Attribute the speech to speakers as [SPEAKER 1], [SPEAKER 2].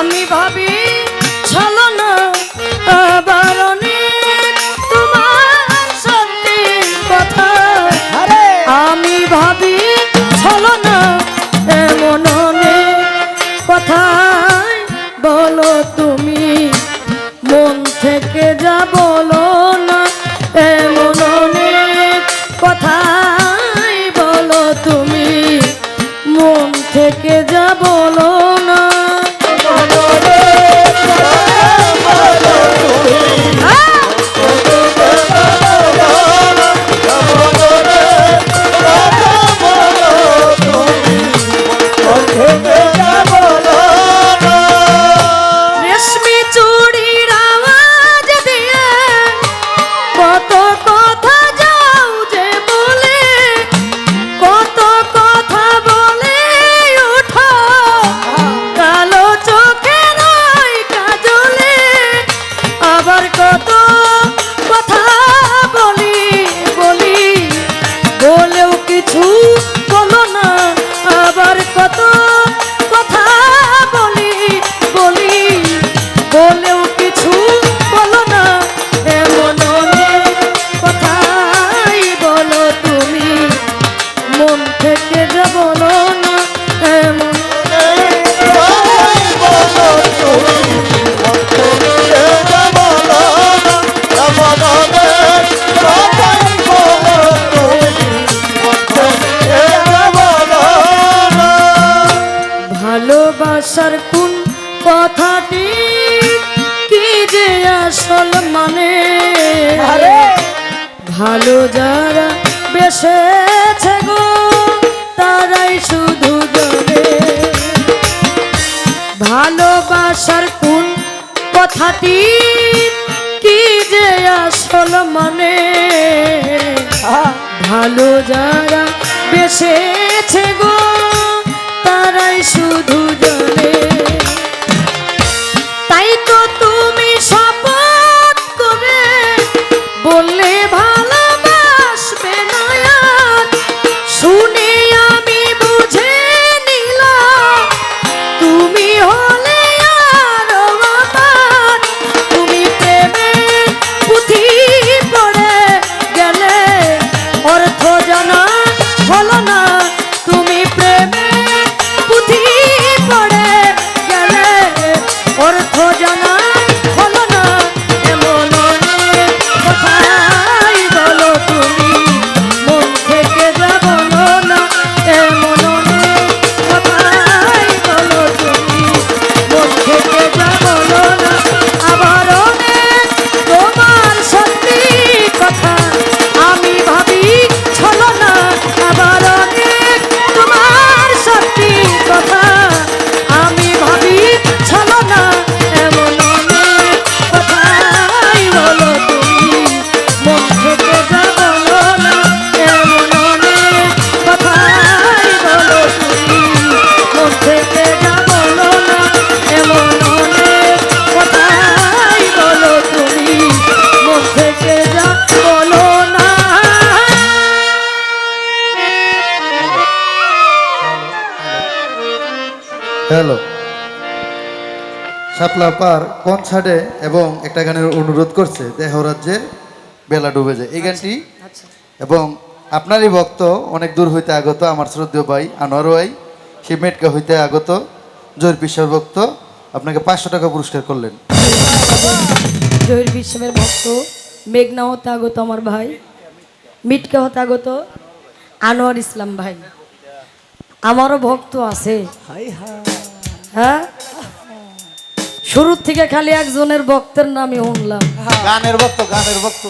[SPEAKER 1] আমি ভাবি চলো না বারণে তোমার সত্যি কথা। আমি ভাবি চলো না এমন কথা বলো তুমি মন থেকে যা বলো না এমন কথা বলো তুমি মন থেকে যা বলো না। কত ভালোবাসার কোন কথাটি? কি যে আসল মানে? ভালো যারা বেসেছে গো তারাই শুধু জানে। ভালোবাসার কোন কথাটি? কি যে আসল মানে? ভালো যারা বেসেছে গো
[SPEAKER 2] হ্যালো শাপলা পার কনসার্টে এবং একটা গানের অনুরোধ করছে দেহ রাজ্যের বেলা ডুবে যায়। এই গানটি এবং আপনারই ভক্ত অনেক দূর হইতে আগত আমার শ্রদ্ধেয় ভাই আনোয়ার ভাই সে মেটকা হইতে আগত জয়ের পিসার ভক্ত আপনাকে পাঁচশো টাকা পুরস্কার করলেন।
[SPEAKER 1] জহির বিশ্বের ভক্ত মেঘনা হতে আগত আমার ভাই মিটকে হতে আগত আনোয়ার ইসলাম ভাই। আমারও ভক্ত আছে। হ্যাঁ? শুরুর থেকে খালি একজনের ভক্তের নামে শুনলাম।
[SPEAKER 2] গানের ভক্ত গানের ভক্ত।